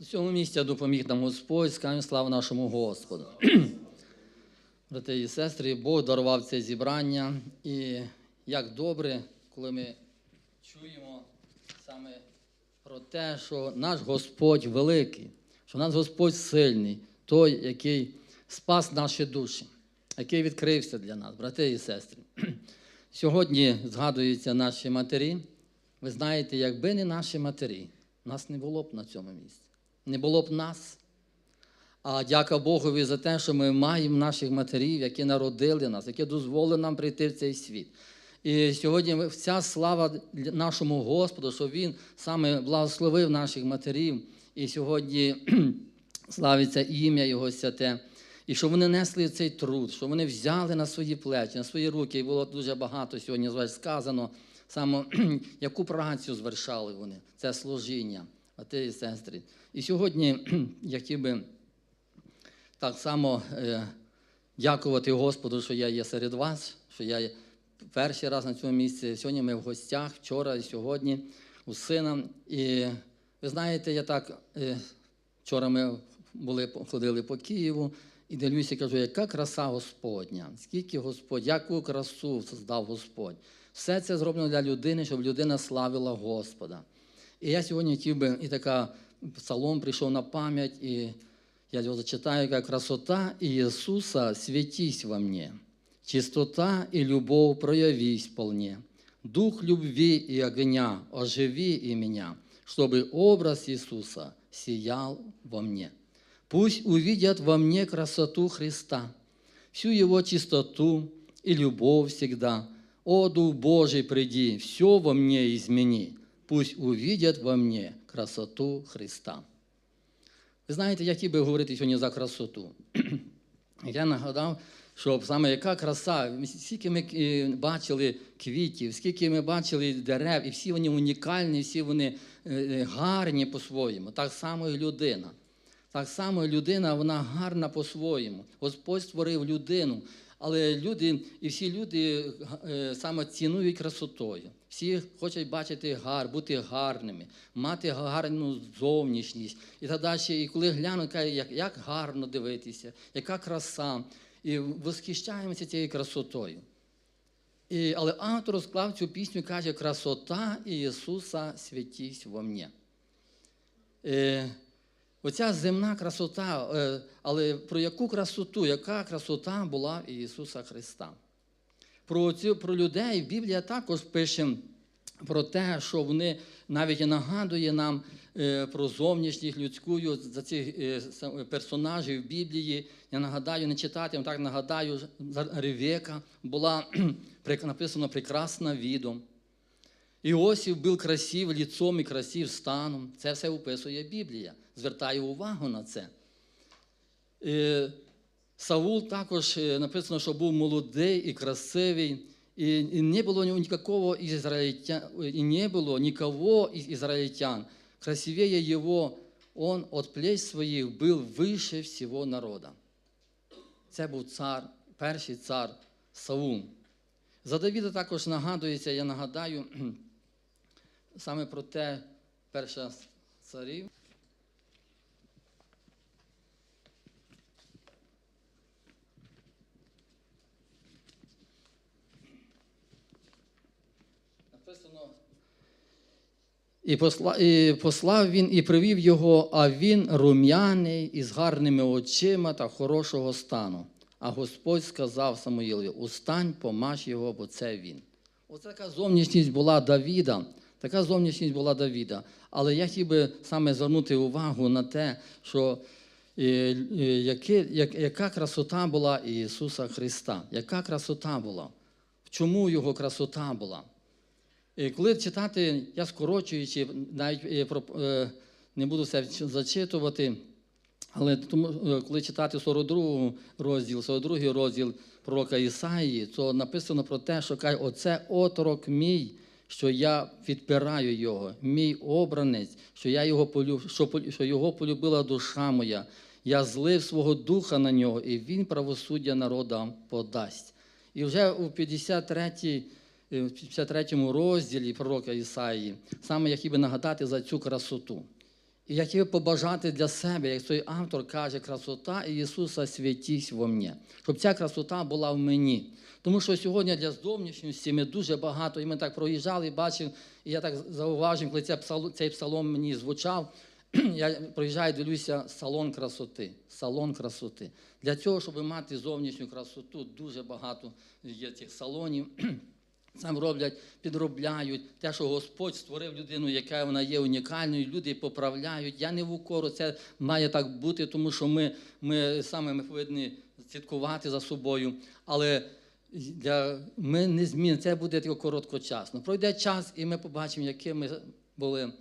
В цьому місці допоміг нам Господь, скажемо слава нашому Господу. Брати і сестри, Бог дарував це зібрання. І як добре, коли ми чуємо саме про те, що наш Господь великий, що наш Господь сильний, той, який спас наші душі, який відкрився для нас, брати і сестри. Сьогодні згадуються наші матері. Ви знаєте, якби не наші матері, нас не було б на цьому місці. Не було б нас. А дяка Богові за те, що ми маємо наших матерів, які народили нас, які дозволили нам прийти в цей світ. І сьогодні вся слава нашому Господу, що Він саме благословив наших матерів. І сьогодні славиться ім'я Його святе. І що вони несли цей труд, що вони взяли на свої плечі, на свої руки. І було дуже багато сьогодні сказано, саме яку працю звершали вони, це служіння, брати і сестри. І сьогодні я хотів би так само е, дякувати Господу, що я є серед вас, що я перший раз на цьому місці. Сьогодні ми в гостях, вчора і сьогодні у сина. І ви знаєте, я так е, вчора ми були, ходили по Києву і дивлюся, кажу, яка краса Господня, скільки Господь, яку красу создав Господь. Все це зроблено для людини, щоб людина славила Господа. І я сьогодні хотів би, і така псалом прийшов на пам'ять, і я його зачитаю, яка красота Иисуса святись во мне, чистота и любовь проявись вполне. Дух любви и огня оживи и меня, чтобы образ Иисуса сиял во мне. Пусть увидят во мне красоту Христа, всю Его чистоту и любовь всегда. О, Дух Божий, приди, все во мне измени. Пусть увидят во мне красоту Христа. Ви знаєте, я би говорити сьогодні за красоту. Я нагадав, що саме яка краса, скільки ми е, бачили квітів, скільки ми бачили дерев, і всі вони унікальні, всі вони е, е, гарні по-своєму. Так само і людина. Так само і людина, вона гарна по-своєму. Господь створив людину, але люди, і всі люди е, саме цінують красотою. Всі хочуть бачити гар, бути гарними, мати гарну зовнішність. І так далі. І коли глянуть, кажуть, як, як гарно дивитися, яка краса. І восхищаємося цією красотою. І, але автор склав цю пісню, каже, красота Ісуса святість во мне. Оця земна красота, е, але про яку красоту, яка красота була Ісуса Христа? Про, цю, про людей Біблія також пише про те, що вони навіть нагадує нам е, про зовнішніх людську за цих е, персонажів Біблії. Я нагадаю, не читати, я так нагадаю, Ревека була написано прекрасна відом. Іосиф був красив лицом і красив станом. Це все описує Біблія. Звертаю увагу на це. Е, Саул також е, написано, що був молодий і красивий, і, не було никакого израильтян, и не было никого из израильтян. Красивее его, он от плеч своїх був вище всього народа. Це був цар, перший цар Саул. За Давіда також нагадується, я нагадаю саме про те, перша царів. Написано. І послав, і послав він і привів його, а він рум'яний із гарними очима та хорошого стану. А Господь сказав Самуїлові: Устань, помаж його, бо це він. Оце така зовнішність була Давіда. Така зовнішність була Давіда. Але я хотів би саме звернути увагу на те, що е, е, яке, як, яка красота була Ісуса Христа, яка красота була, чому Його красота була. Коли читати, я скорочуючи, навіть е, е, не буду все зачитувати, але тому, е, коли читати 42 розділ, 42 розділ пророка Ісаїї, то написано про те, що каже, оце отрок мій, що я відпираю його, мій обранець, що я його полю, що, що його полюбила душа моя. Я злив свого духа на нього, і він правосуддя народам подасть. І вже у 53 е, в 53 розділі пророка Ісаї, саме я хотів би нагадати за цю красоту. І я хотів побажати для себе, як той автор каже, красота Ісуса святість во мені, щоб ця красота була в мені. Тому що сьогодні для зовнішньості ми дуже багато, і ми так проїжджали, і бачив, і я так зауважив, коли цей псалом мені звучав. Я проїжджаю, дивлюся, салон красоти. Салон красоти. Для цього, щоб мати зовнішню красоту, дуже багато є цих салонів. Сам роблять, підробляють те, що Господь створив людину, яка вона є унікальною, люди поправляють. Я не в укору, це має так бути, тому що ми, ми саме ми повинні слідкувати за собою. Але для, ми не змінимо, це буде тільки короткочасно. Пройде час, і ми побачимо, які ми були,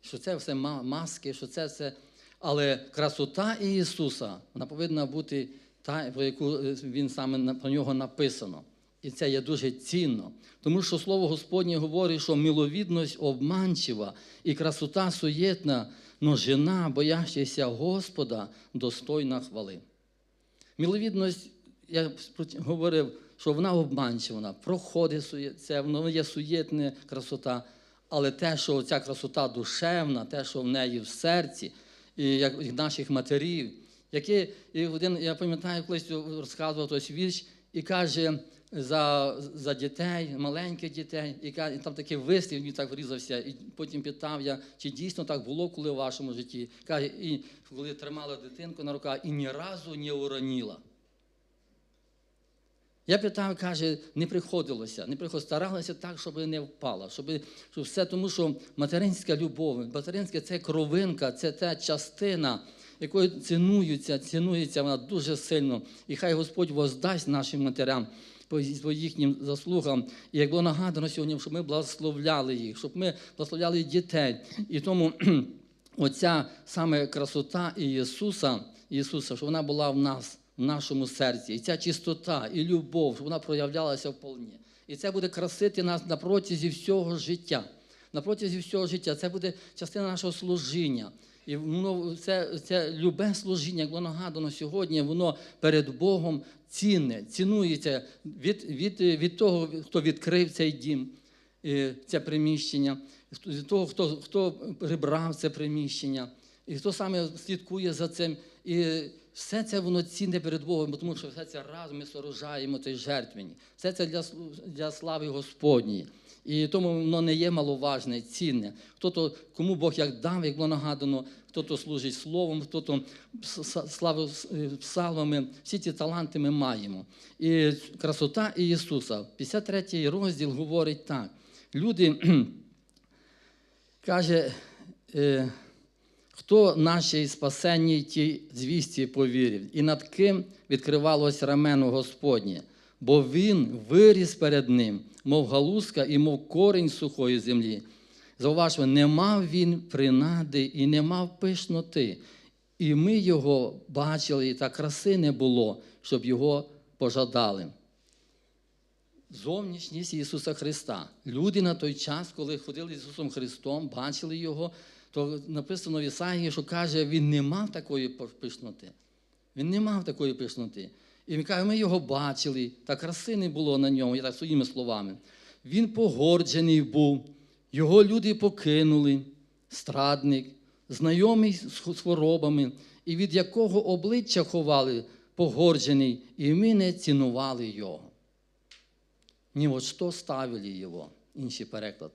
що це все маски, що це все. Але красота Ісуса, вона повинна бути та, про яку е, він саме про нього написано. І це є дуже цінно. Тому що Слово Господнє говорить, що миловідність обманчива і красота суєтна, но жена, боящаяся Господа, достойна хвали. Миловідність, я говорив, що вона обманчива, вона проходить це, воно є суєтна красота, але те, що ця красота душевна, те, що в неї в серці, і як наших матерів, які, і один, я пам'ятаю, колись розказував хтось вірш і каже за, за дітей, маленьких дітей, і, там такий вислів мені так врізався, і потім питав я, чи дійсно так було коли в вашому житті. Каже, і коли тримала дитинку на руках і ні разу не уроніла. Я питав, каже, не приходилося, не приходилося, старалася так, щоб не впала, щоб, щоб все, тому що материнська любов, материнська це кровинка, це та частина, якою цінується, цінується вона дуже сильно. І хай Господь воздасть нашим матерям по їхнім заслугам. І як було нагадано сьогодні, щоб ми благословляли їх, щоб ми благословляли дітей. І тому оця саме красота Ісуса, Ісуса, щоб вона була в нас, в нашому серці. І ця чистота, і любов, щоб вона проявлялася вповні. І це буде красити нас на протязі всього життя. На протязі всього життя. Це буде частина нашого служіння. І воно це, це любе служіння, як було нагадано сьогодні, воно перед Богом цінне, цінується від, від, від того, хто відкрив цей дім, е, це приміщення, від того, хто, хто прибрав це приміщення, і хто саме слідкує за цим. І все це воно цінне перед Богом, тому що все це разом ми сорожаємо цей жертвені. Все це для, для слави Господньої. І тому воно не є маловажне, цінне. Хто-то, кому Бог як дав, як було нагадано, хто-то служить словом, хто-то славив псалмами. Всі ці таланти ми маємо. І красота Ісуса. 53 розділ говорить так. Люди каже, е, хто нашій спасенній тій звісті повірив, і над ким відкривалось рамено Господнє, бо він виріс перед ним, мов галузка і мов корінь сухої землі. Зауважмо, не мав він принади і не мав пишноти. І ми його бачили, і та краси не було, щоб його пожадали. Зовнішність Ісуса Христа. Люди на той час, коли ходили з Ісусом Христом, бачили Його, то написано в Ісаїї, що каже, Він не мав такої пишноти. Він не мав такої пишноти. І він каже, ми його бачили, та краси не було на ньому, я так своїми словами. Він погорджений був, його люди покинули, страдник, знайомий з хворобами, і від якого обличчя ховали, погорджений, і ми не цінували його. Ні от що ставили його, інший переклад.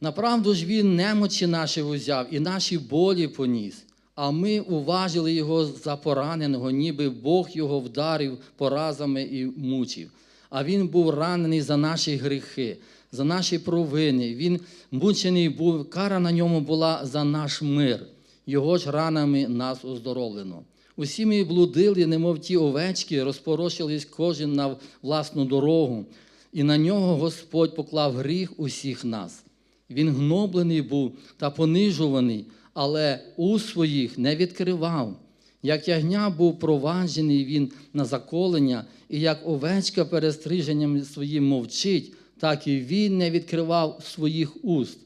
Направду ж він немочі наші узяв і наші болі поніс, а ми уважили його за пораненого, ніби Бог його вдарив поразами і мучив. А він був ранений за наші гріхи, за наші провини. Він мучений був, кара на ньому була за наш мир. Його ж ранами нас оздоровлено. Усі ми блудили, немов ті овечки, розпорошились кожен на власну дорогу, і на нього Господь поклав гріх усіх нас. Він гноблений був та понижуваний, але у своїх не відкривав. Як ягня був проваджений він на заколення, і як овечка перед стриженням своїм мовчить, так і він не відкривав своїх уст.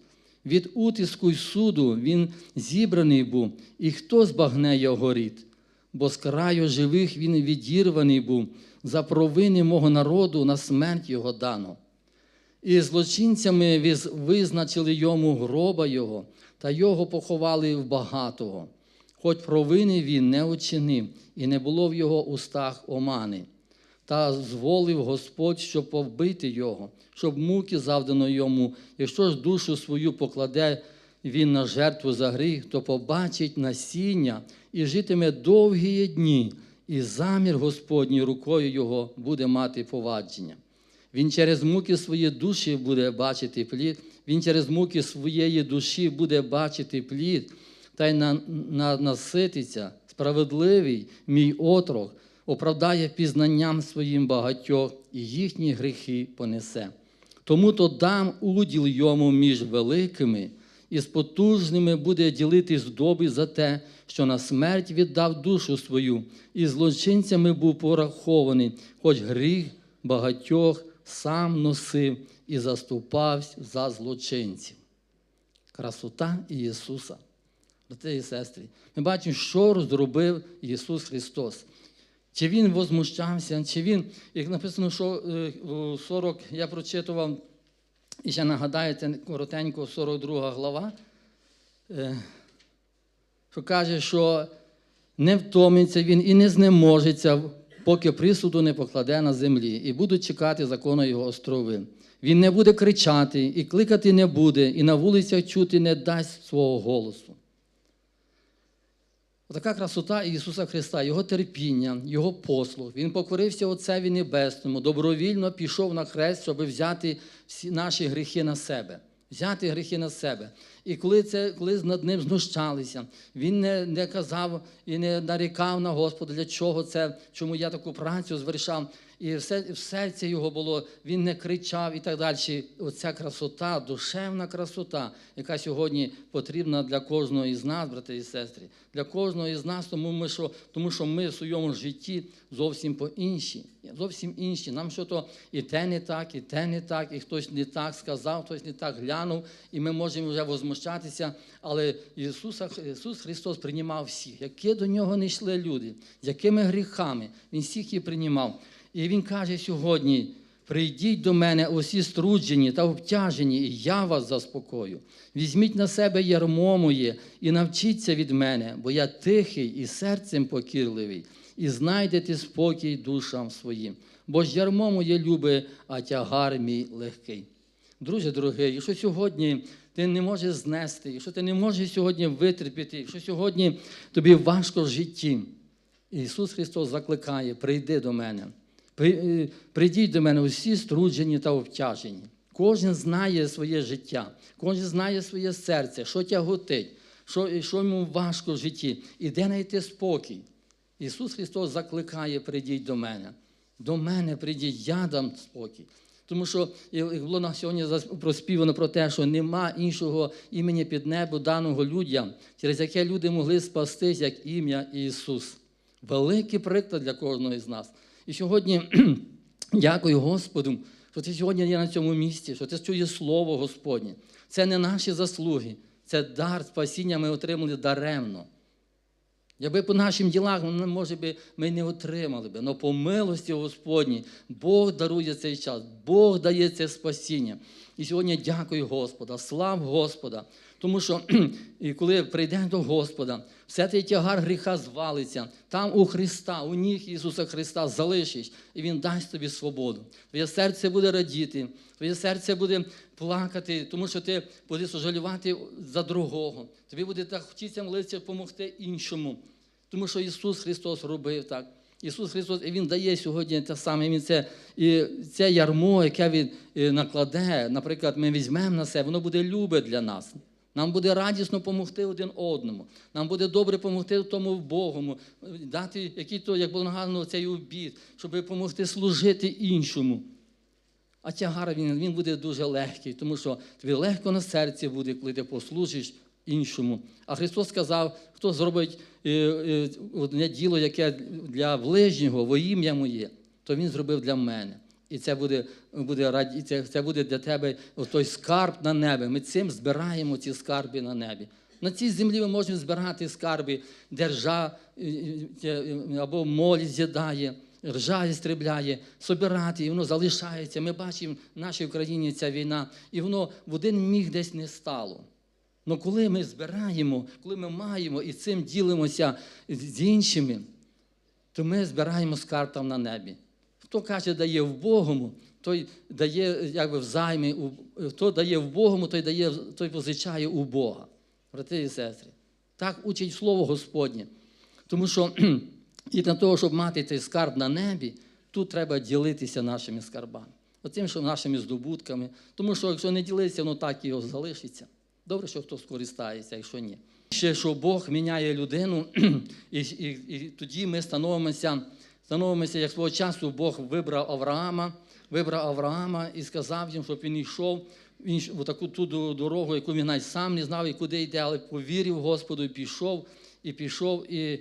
Від утиску й суду він зібраний був, і хто збагне його рід? Бо з краю живих він відірваний був, за провини мого народу на смерть його дано. І злочинцями визначили йому гроба його, та його поховали в багатого. Хоч провини він не учинив, і не було в його устах омани. Та зволив Господь, щоб повбити його, щоб муки завдано йому. Якщо ж душу свою покладе він на жертву за гріх, то побачить насіння і житиме довгі дні, і замір Господній рукою його буде мати повадження. Він через муки свої душі буде бачити плід, він через муки своєї душі буде бачити плід, та й на, на, насититься, справедливий мій отрок, оправдає пізнанням своїм багатьох і їхні гріхи понесе. Тому то дам уділ йому між великими, і з потужними буде ділити здоби за те, що на смерть віддав душу свою, і злочинцями був порахований, хоч гріх багатьох сам носив і заступався за злочинців. Красота Ісуса. Брати і сестри, ми бачимо, що зробив Ісус Христос. Чи Він возмущався, чи Він, як написано, що е, 40, я прочитував, і ще нагадаєте коротенько, 42 глава, е, що каже, що не втомиться він і не знеможеться, поки присуду не покладе на землі, і будуть чекати закону його острови. Він не буде кричати, і кликати не буде, і на вулицях чути не дасть свого голосу. Отака красота Ісуса Христа, Його терпіння, Його послуг. Він покорився Отцеві Небесному, добровільно пішов на хрест, щоб взяти всі наші гріхи на себе. Взяти гріхи на себе. І коли це, коли над ним знущалися, він не, не казав і не нарікав на Господа, для чого це, чому я таку працю звершав. І все, в серці його було, він не кричав і так далі. Оця красота, душевна красота, яка сьогодні потрібна для кожного із нас, брати і сестри, для кожного із нас, тому, ми, що, тому що ми в своєму житті зовсім по інші, зовсім інші. Нам що то і те не так, і те не так, і хтось не так сказав, хтось не так глянув, і ми можемо вже возмущатися. Але Ісуса, Ісус Христос приймав всіх, які до нього не йшли люди, з якими гріхами Він всіх їх приймав. І Він каже сьогодні: прийдіть до мене усі струджені та обтяжені, і я вас заспокою. Візьміть на себе ярмо моє і навчіться від мене, бо я тихий і серцем покірливий, і знайдете спокій душам своїм. Бо ж ярмо моє любе, а тягар мій легкий. Друже дорогий, якщо сьогодні ти не можеш знести, якщо ти не можеш сьогодні витерпіти, якщо сьогодні тобі важко в житті, Ісус Христос закликає, прийди до мене. Е, Прийдіть до мене усі струджені та обтяжені. Кожен знає своє життя, кожен знає своє серце, що тяготить, що, що йому важко в житті, і де знайти спокій. Ісус Христос закликає, прийдіть до мене. До мене прийдіть, я дам спокій. Тому що було на сьогодні проспівано про те, що нема іншого імені під небо даного людям, через яке люди могли спастись, як ім'я Ісус. Великий приклад для кожного із нас. І сьогодні дякую Господу, що ти сьогодні є на цьому місці, що ти чуєш Слово Господнє. Це не наші заслуги, це дар спасіння ми отримали даремно. Якби по нашим ділах, ну, може би, ми не отримали би. Але по милості Господній Бог дарує цей час, Бог дає це спасіння. І сьогодні дякую Господа, слав Господа. Тому що і коли прийдемо до Господа, все цей тягар гріха звалиться. Там у Христа, у ніг Ісуса Христа залишиш, і Він дасть тобі свободу. Твоє серце буде радіти, твоє серце буде плакати, тому що ти будеш жалювати за другого. Тобі буде так хотіться молитися допомогти іншому. Тому що Ісус Христос робив так. Ісус Христос, і Він дає сьогодні те саме. Він це, і це ярмо, яке Він е, накладе, наприклад, ми візьмемо на себе, воно буде любе для нас. Нам буде радісно допомогти один одному. Нам буде добре допомогти тому Богому, дати який то, як було нагадано, цей обід, щоб допомогти служити іншому. А тягар він, він буде дуже легкий, тому що тобі легко на серці буде, коли ти послужиш іншому. А Христос сказав, хто зробить е, е, одне діло, яке для ближнього, во ім'я моє, то він зробив для мене. І це буде, буде, раді- це, це буде для тебе той скарб на небі. Ми цим збираємо ці скарби на небі. На цій землі ми можемо збирати скарби, держа е, е, або моль з'їдає, ржає, стрібляє, собирати, і воно залишається. Ми бачимо в нашій Україні ця війна, і воно в один міг десь не стало. Але коли ми збираємо, коли ми маємо і цим ділимося з іншими, то ми збираємо скарб там на небі. Хто каже, дає в Богому, той дає якби взаймі, хто дає в Богому, той дає, той позичає у Бога. Брати і сестри. Так учить Слово Господнє. Тому що і для того, щоб мати цей скарб на небі, тут треба ділитися нашими скарбами. Оцим, що нашими здобутками. Тому що якщо не ділитися, воно так і залишиться. Добре, що хтось скористається, якщо ні. Ще що Бог міняє людину, і, і, і тоді ми становимося, становимося, як свого часу Бог вибрав Авраама, вибрав Авраама і сказав їм, щоб він йшов в таку ту дорогу, яку він навіть сам не знав, і куди йде, але повірив Господу і пішов, і пішов. І,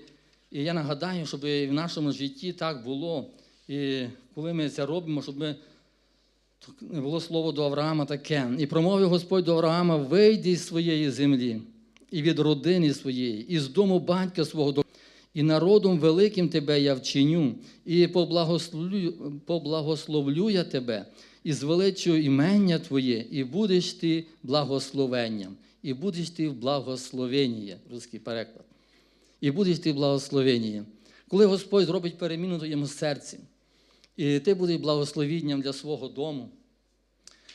і я нагадаю, щоб і в нашому житті так було. І коли ми це робимо, щоб ми було слово до Авраама таке. І промовив Господь до Авраама: вийди з своєї землі, і від родини своєї, і з дому батька свого, до- і народом великим тебе я вчиню, і поблагословлю, поблагословлю я тебе, і звеличу імення Твоє, і будеш ти благословенням, і будеш ти в благословенні, русський переклад. І будеш ти в благословенні. Коли Господь зробить переміну в твоєму серці, і ти будеш благословінням для свого дому,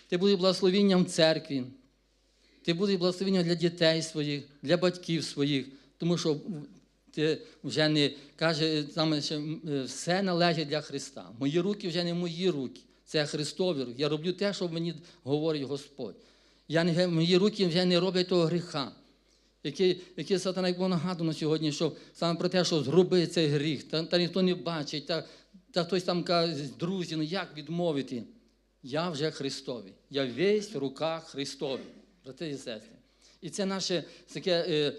ти будеш благословінням церкві, ти будеш благословенням для дітей своїх, для батьків своїх, тому що ти вже не каже, там ще е, все належить для Христа. Мої руки вже не мої руки, це Христові руки. Я роблю те, що мені говорить Господь. Я не, мої руки вже не роблять того гріха. Який, який сатана як було нагадано сьогодні, що саме про те, що зроби цей гріх, та, та ніхто не бачить, та, та хтось там каже, друзі, ну як відмовити? Я вже Христовий. Я весь в руках Христові, брати і сестри. І це наше таке, е, е, е,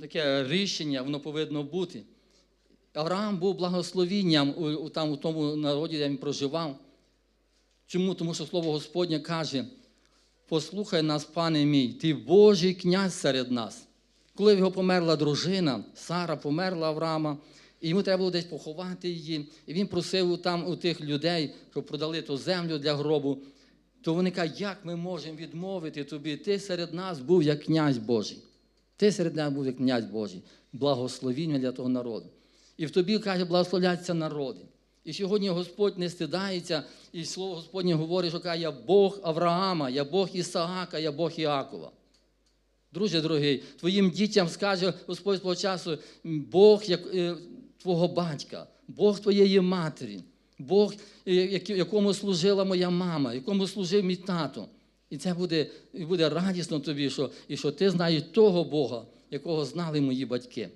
таке рішення, воно повинно бути. Авраам був благословінням у, там, у тому народі, де він проживав. Чому? Тому що Слово Господнє каже, послухай нас, пане мій, ти Божий князь серед нас. Коли в його померла дружина, Сара померла Авраама, і йому треба було десь поховати її. І він просив там у тих людей, щоб продали ту землю для гробу. То вони кажуть, як ми можемо відмовити тобі? Ти серед нас був як князь Божий. Ти серед був як князь Божий. Благословіння для того народу. І в тобі, каже, благословляться народи. І сьогодні Господь не стидається, і слово Господнє говорить, що каже, я Бог Авраама, я Бог Ісаака, я Бог Іакова. Друже дорогий, твоїм дітям скаже Господь свого часу, Бог як, е, твого батька, Бог твоєї матері, Бог, е, якому служила моя мама, якому служив мій тато. І це буде, і буде радісно тобі, що, і що ти знаєш того Бога, якого знали мої батьки.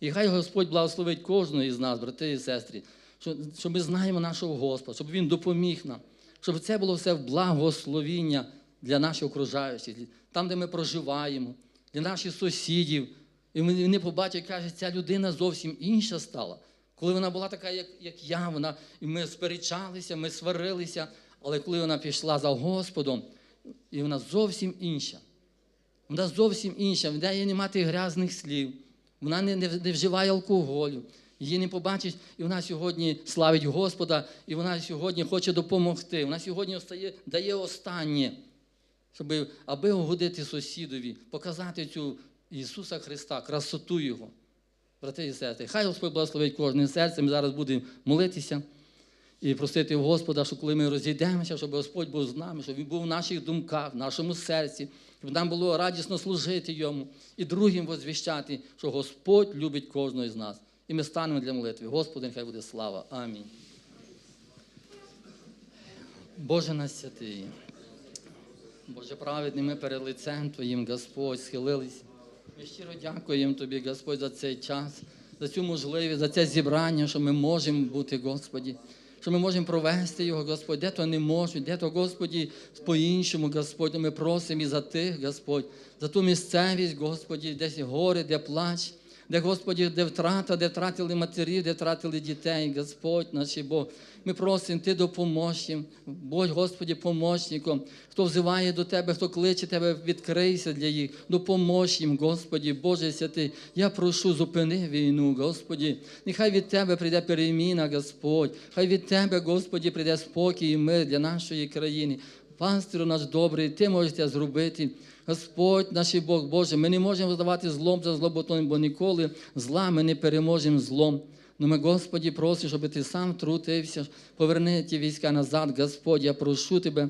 І хай Господь благословить кожного із нас, брати і сестри, що, що ми знаємо нашого Господа, щоб Він допоміг нам, щоб це було все благословіння для наших окружаючих, там, де ми проживаємо, для наших сусідів. І вони побачать, кажуть, ця людина зовсім інша стала. Коли вона була така, як, як я, вона, і ми сперечалися, ми сварилися, але коли вона пішла за Господом, і вона зовсім інша. Вона зовсім інша, в неї не мати грязних слів, вона не, не, не вживає алкоголю, її не побачить, і вона сьогодні славить Господа, і вона сьогодні хоче допомогти. Вона сьогодні остає, дає останнє, щоб, аби угодити сусідові, показати цю Ісуса Христа, красоту Його. Брати і сестри, хай Господь благословить кожне серце. Ми зараз будемо молитися і просити Господа, що коли ми розійдемося, щоб Господь був з нами, щоб Він був в наших думках, в нашому серці, щоб нам було радісно служити Йому і другим возвіщати, що Господь любить кожного з нас. І ми станемо для молитви. Господи, нехай буде слава. Амінь. Боже нас святий. Боже праведний, ми перед лицем Твоїм, Господь, схилилися. Ми щиро дякуємо Тобі, Господь, за цей час, за цю можливість, за це зібрання, що ми можемо бути, Господі, що ми можемо провести його, Господь, де то не можуть, де то, Господі, по-іншому, Господь, ми просимо і за тих, Господь, за ту місцевість, Господі, десь гори, де плач, де, Господі, де втрата, де втратили матерів, де втратили дітей, Господь наш Бог. Ми просимо, Ти допоможь їм. Будь, Господі, помощником. Хто взиває до Тебе, хто кличе Тебе, відкрийся для їх. Допоможь їм, Господі, Боже святий. Я прошу, зупини війну, Господі. Нехай від Тебе прийде переміна, Господь. Хай від Тебе, Господі, прийде спокій і мир для нашої країни. Пастиру наш добрий, Ти можеш це зробити. Господь наш Бог Боже, ми не можемо здавати злом за злоботом, бо ніколи зла ми не переможемо злом. Ну ми, Господі, просимо, щоб ти сам трутився, поверни ті війська назад, Господь, я прошу тебе.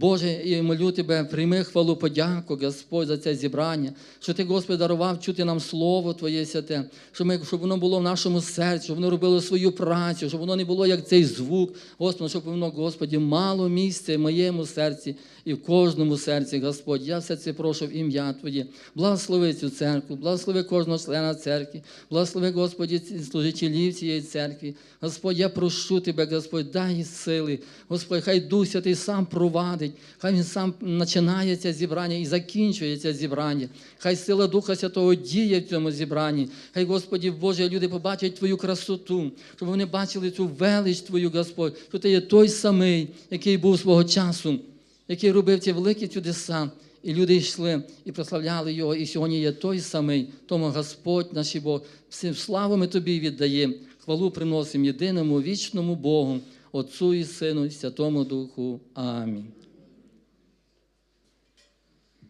Боже, і молю Тебе, прийми хвалу, подяку, Господь, за це зібрання, що Ти, Господь, дарував чути нам Слово Твоє святе, щоб, ми, щоб воно було в нашому серці, щоб воно робило свою працю, щоб воно не було як цей звук, Господи, щоб воно, Господі, мало місця в моєму серці і в кожному серці, Господь. Я все це прошу в ім'я Твоє. Благослови цю церкву, благослови кожного члена церкви, благослови, Господі, служителів цієї церкви. Господь, я прошу Тебе, Господь, дай сили. Господь, хай Дух Святий сам провадить, хай він сам починає це зібрання і закінчує це зібрання. Хай сила Духа Святого діє в цьому зібранні. Хай, Господі, Боже, люди побачать Твою красоту, щоб вони бачили цю велич Твою, Господь, що Ти є той самий, який був свого часу, який робив ті великі чудеса. І люди йшли і прославляли його, і сьогодні є той самий, тому Господь наш Бог. Всім славу ми тобі віддаємо, хвалу приносимо єдиному вічному Богу, Отцу і Сину, і Святому Духу. Амінь.